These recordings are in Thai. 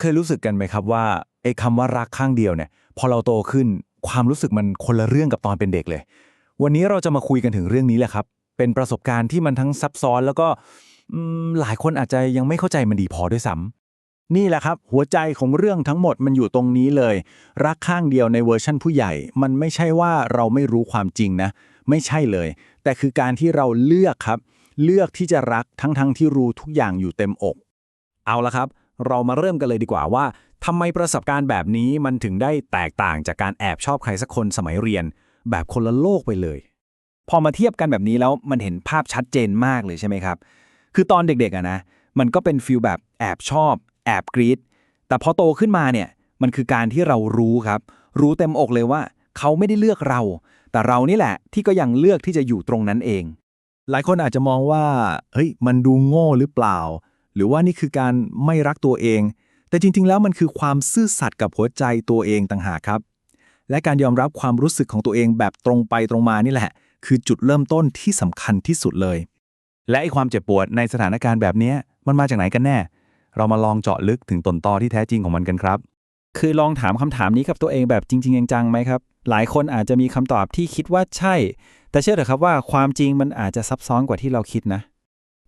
เคยรู้สึกกันไหมครับว่าไอ้คำว่ารักข้างเดียวเนี่ย พอเราโตขึ้นความรู้สึกมันคนละเรื่องกับตอนเป็นเด็กเลย วันนี้เราจะมาคุยกันถึงเรื่องนี้แหละครับ เป็นประสบการณ์ที่มันทั้งซับซ้อนแล้วก็หลายคนอาจจะยังไม่เข้าใจมันดีพอด้วยซ้ำนี่แหละครับ หัวใจของเรื่องทั้งหมดมันอยู่ตรงนี้เลย รักข้างเดียวในเวอร์ชั่นผู้ใหญ่ มันไม่ใช่ว่าเราไม่รู้ความจริงนะ ไม่ใช่เลย แต่คือการที่เราเลือกครับ เลือกที่จะรักทั้งๆที่รู้ทุกอย่างอยู่เต็มอก เอาละครับ เรามาเริ่มกันเลยดีกว่าว่าทำไมประสบการณ์แบบนี้มันถึงได้แตกต่างจากการแอบชอบใครสักคนสมัยเรียน แบบคนละโลกไปเลย พอมาเทียบกันแบบนี้แล้วมันเห็นภาพชัดเจนมากเลยใช่ไหมครับ คือตอนเด็กๆอะนะ มันก็เป็นฟิลแบบแอบชอบ แอบกรีดแต่พอโตขึ้นมาเนี่ยมันคือการที่เรารู้ครับ รู้เต็มอกเลยว่า เขาไม่ได้เลือกเรา แต่เรานี่แหละที่ก็ยังเลือกที่จะอยู่ตรงนั้นเอง หลายคนอาจจะมองว่าเฮ้ยมันดูโง่หรือเปล่า หรือว่านี่คือการไม่รักตัวเอง แต่จริงๆ แล้วมันคือความซื่อสัตย์กับหัวใจตัวเองต่างหากครับ และการยอมรับความรู้สึกของตัวเองแบบตรงไปตรงมานี่แหละ คือจุดเริ่มต้นที่สำคัญที่สุดเลย และไอความเจ็บปวดในสถานการณ์แบบนี้มันมาจากไหนกันแน่ เรามาลองเจาะลึกถึงต้นตอที่แท้จริงของมันกันครับ คือลองถามคำถามนี้กับตัวเองแบบจริงๆจังๆไหมครับ หลายคนอาจจะมีคำตอบที่คิดว่าใช่ แต่เชื่อเถอะครับว่าความจริงมันอาจจะซับซ้อนกว่าที่เราคิดนะ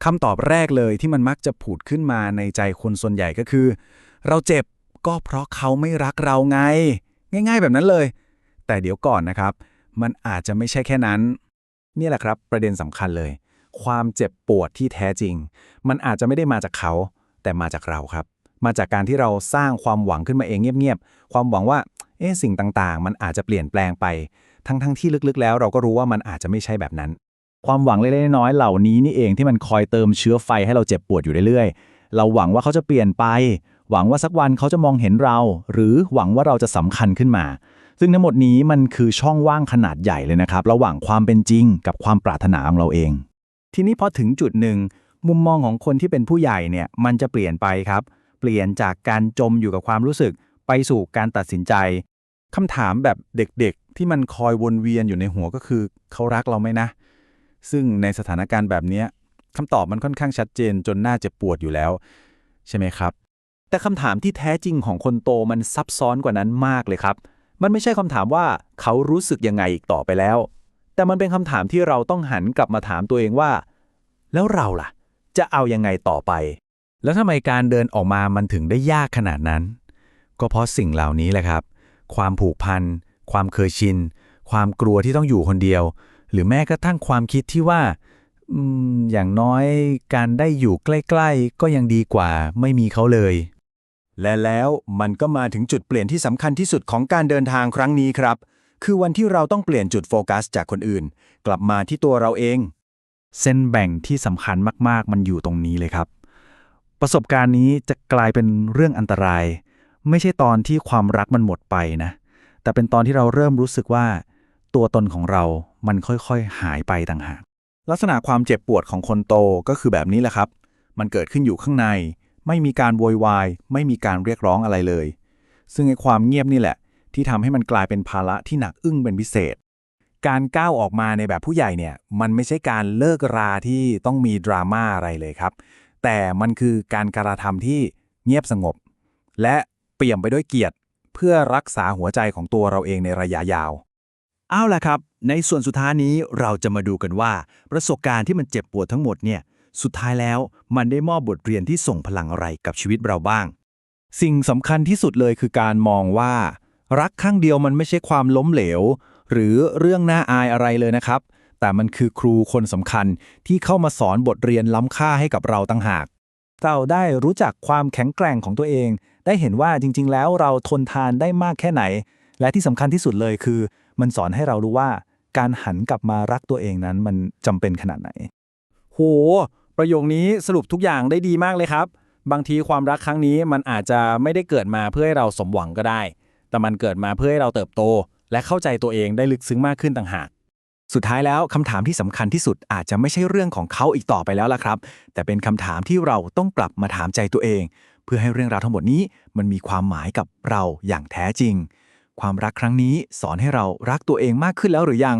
คำตอบแรกเลยที่มันมักจะผุดขึ้นมาในใจคนส่วนใหญ่ก็คือ เราเจ็บก็เพราะเขาไม่รักเราไง ง่ายๆแบบนั้นเลย แต่เดี๋ยวก่อนนะครับ มันอาจจะไม่ใช่แค่นั้น นี่แหละครับประเด็นสำคัญเลย ความเจ็บปวดที่แท้จริง มันอาจจะไม่ได้มาจากเขา แต่มาจากเราครับ มาจากการที่เราสร้างความหวังขึ้นมาเองเงียบๆความหวังว่าเอ๊ะสิ่งต่างๆ มันอาจจะเปลี่ยนแปลงไป ทั้งๆที่ลึกๆ แล้วเราก็รู้ว่ามันอาจจะไม่ใช่แบบนั้น ความหวังเล็กๆน้อยๆเหล่านี้นี่เองที่มันคอยเติมเชื้อไฟให้เราเจ็บปวดอยู่เรื่อยๆ เราหวังว่าเขาจะเปลี่ยนไป หวังว่าสักวันเขาจะมองเห็นเรา หรือหวังว่าเราจะสำคัญขึ้นมา ซึ่งทั้งหมดนี้มันคือช่องว่างขนาดใหญ่เลยนะครับ ระหว่างความเป็นจริงกับความปรารถนาของเราเอง ทีนี้พอถึงจุดหนึ่งมุมมองของคนที่เป็นผู้ใหญ่เนี่ยมันจะเปลี่ยนไปครับ เปลี่ยนจากการจมอยู่กับความรู้สึก ไปสู่การตัดสินใจคำถามแบบเด็กๆ ที่มันคอยวนเวียนอยู่ในหัวก็คือ เขารักเราไหมนะ ซึ่งในสถานการณ์แบบนี้คำตอบมันค่อนข้างชัดเจนจนน่าเจ็บปวดอยู่แล้ว ใช่ไหมครับ แต่คำถามที่แท้จริงของคนโตมันซับซ้อนกว่านั้นมากเลยครับ มันไม่ใช่คำถามว่าเขารู้สึกยังไงอีกต่อไปแล้ว แต่มันเป็นคำถามที่เราต้องหันกลับมาถามตัวเองว่า แล้วเราล่ะ จะเอายังไงต่อไป แล้วทำไมการเดินออกมามันถึงได้ยากขนาดนั้น ก็เพราะสิ่งเหล่านี้แหละครับ ความผูกพัน ความเคยชิน ความกลัวที่ต้องอยู่คนเดียว หรือแม้กระทั่งความคิดที่ว่าอย่างน้อยการได้อยู่ใกล้ ๆ ก็ยังดีกว่าไม่มีเขาเลย และแล้วมันก็มาถึงจุดเปลี่ยนที่สำคัญที่สุดของการเดินทางครั้งนี้ครับ คือวันที่เราต้องเปลี่ยนจุดโฟกัสจากคนอื่น กลับมาที่ตัวเราเอง เส้นแบ่งที่สำคัญมากๆ มันอยู่ตรงนี้เลยครับ ประสบการณ์นี้จะกลายเป็นเรื่องอันตราย ไม่ใช่ตอนที่ความรักมันหมดไปนะ แต่เป็นตอนที่เราเริ่มรู้สึกว่า ตัวตนของเรา มันค่อยๆ หายไปต่างหาก ลักษณะความเจ็บปวดของคนโตก็คือแบบนี้แหละครับ มันเกิดขึ้นอยู่ข้างใน ไม่มีการโวยวาย ไม่มีการเรียกร้องอะไรเลย ซึ่งไอ้ความเงียบนี่แหละ ที่ทำให้มันกลายเป็นภาระที่หนักอึ้งเป็นพิเศษ การก้าวออกมาในแบบผู้ใหญ่เนี่ย มันไม่ใช่การเลิกราที่ต้องมีดราม่าอะไรเลยครับ แต่มันคือการกระทำที่เงียบสงบ และเปี่ยมไปด้วยเกียรติ เพื่อรักษาหัวใจของตัวเราเองในระยะยาว เอาล่ะครับ ในส่วนสุดท้ายนี้เราจะมาดูกันว่า ประสบการณ์ที่มันเจ็บปวดทั้งหมดเนี่ยสุดท้ายแล้วมันได้มอบบทเรียนที่ส่งพลังอะไรกับชีวิตเราบ้าง สิ่งสำคัญที่สุดเลยคือการมองว่า รักข้างเดียวมันไม่ใช่ความล้มเหลว หรือเรื่องน่าอายอะไรเลยนะครับ แต่มันคือครูคนสำคัญที่เข้ามาสอนบทเรียนล้ำค่าให้กับเราตั้งหาก เราได้รู้จักความแข็งแกร่งของตัวเอง ได้เห็นว่าจริง ๆ แล้วเราทนทานได้มากแค่ไหน และที่สำคัญที่สุดเลยคือ มันสอนให้เรารู้ว่า การหันกลับมารักตัวเองนั้นมันจำเป็นขนาดไหน โห ประโยคนี้สรุปทุกอย่างได้ดีมากเลยครับ บางทีความรักครั้งนี้มันอาจจะไม่ได้เกิดมาเพื่อให้เราสมหวังก็ได้ แต่มันเกิดมาเพื่อให้เราเติบโต และเข้าใจตัวเองได้ลึกซึ้งมากขึ้นต่างหากสุดท้ายแล้วคำถามที่สำคัญที่สุดอาจจะไม่ใช่เรื่องของเขาอีกต่อไปแล้วล่ะครับ แต่เป็นคำถามที่เราต้องกลับมาถามใจตัวเอง เพื่อให้เรื่องราวทั้งหมดนี้มันมีความหมายกับเราอย่างแท้จริง ความรักครั้งนี้สอนให้เรารักตัวเองมากขึ้นแล้วหรือยัง